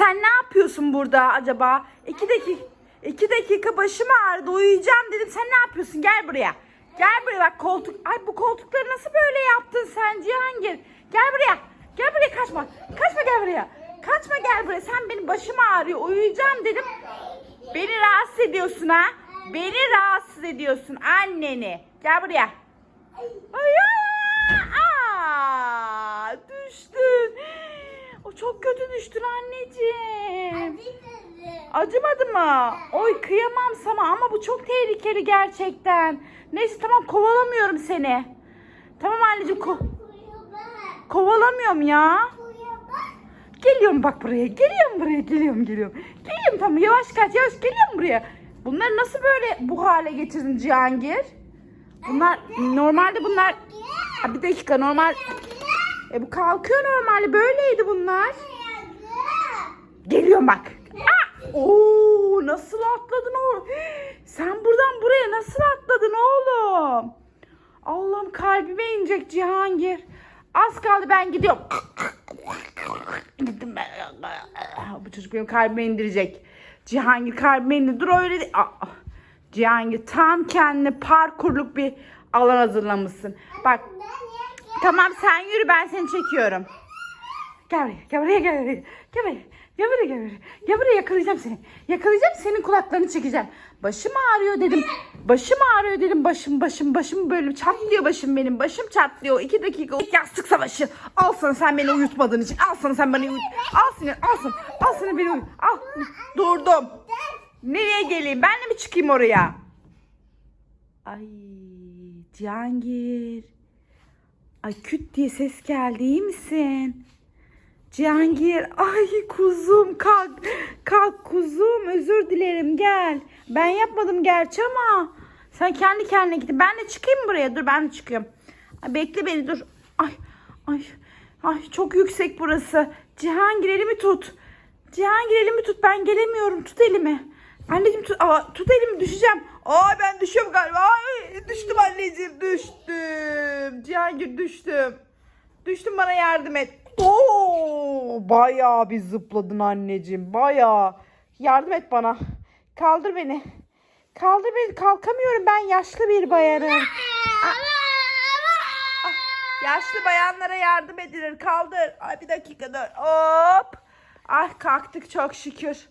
sen ne yapıyorsun burada acaba? İki dakika, iki dakika başım ağrıdı uyuyacağım dedim. Sen ne yapıyorsun? Gel buraya. Gel buraya bak koltuk. Ay bu koltukları nasıl böyle yaptın sen Cihangir? Gel buraya. Gel buraya kaçma. Kaçma gel buraya. Kaçma gel buraya. Sen benim başım ağrıyor. Uyuyacağım dedim. Beni rahatsız ediyorsun ha. Beni rahatsız ediyorsun anneni. Gel buraya. Ay, ay, aa, düştün. O çok kötü düştün anneciğim. Acımadı mı? Oy kıyamam sana ama bu çok tehlikeli gerçekten. Neyse tamam kovalamıyorum seni. Tamam anneciğim ko kovalamıyorum ya. Geliyorum bak buraya. Geliyorum buraya. Geliyorum geliyorum. Geliyorum tamam yavaş kaç yavaş geliyorum buraya. Bunları nasıl böyle bu hale getirdin Cihangir? Bunlar normalde bunlar bir dakika normal e bu kalkıyor normalde böyleydi bunlar. Geliyorum bak. Aa! Oo nasıl atladın oğlum? Sen buradan buraya nasıl atladın oğlum? Allah'ım kalbime inecek Cihangir. Az kaldı ben gidiyorum. Ben. Bu çocuk benim kalbime indirecek. Cihangir kalbime indi. Dur öyle de. Aa, Cihangir tam kendine parkurluk bir alan hazırlamışsın. Bak tamam sen yürü ben seni çekiyorum. Gel buraya, gel buraya, gel buraya. Gel buraya, gel buraya, gel buraya. Gel buraya yakalayacağım seni. Yakalayacağım senin kulaklarını çekeceğim. Başım ağrıyor dedim. Başım ağrıyor dedim. Başım, başım, başım böyle çatlıyor başım benim. Başım çatlıyor. İki dakika yastık savaşı. Al sana sen beni uyutmadığın için. Al sana sen beni uyut. Al seni, al sana. Al sana beni uyut. Al. Durdum. Nereye geleyim? Ben de mi çıkayım oraya? Ay Cihangir. Ay küt diye ses geldi. iyi misin? Cihangir, ay kuzum kalk. Kalk kuzum, özür dilerim gel. Ben yapmadım gerçi ama sen kendi kendine gittin. Ben de çıkayım buraya? Dur ben de çıkıyorum. Ay, bekle beni dur. Ay, ay, ay çok yüksek burası. Cihangir elimi tut. Cihangir elimi tut. Ben gelemiyorum. Tut elimi. Anneciğim tut, aa, tut elimi düşeceğim. Ay ben düşüyorum galiba. Ay, düştüm anneciğim düştüm. Cihangir düştüm. Düştüm bana yardım et. Oo, bayağı bir zıpladın anneciğim. Bayağı. Yardım et bana. Kaldır beni. Kaldır beni. Kalkamıyorum ben yaşlı bir bayanım. Ah, yaşlı bayanlara yardım edilir. Kaldır. Ay bir dakika dur. Hop. Ah kalktık çok şükür.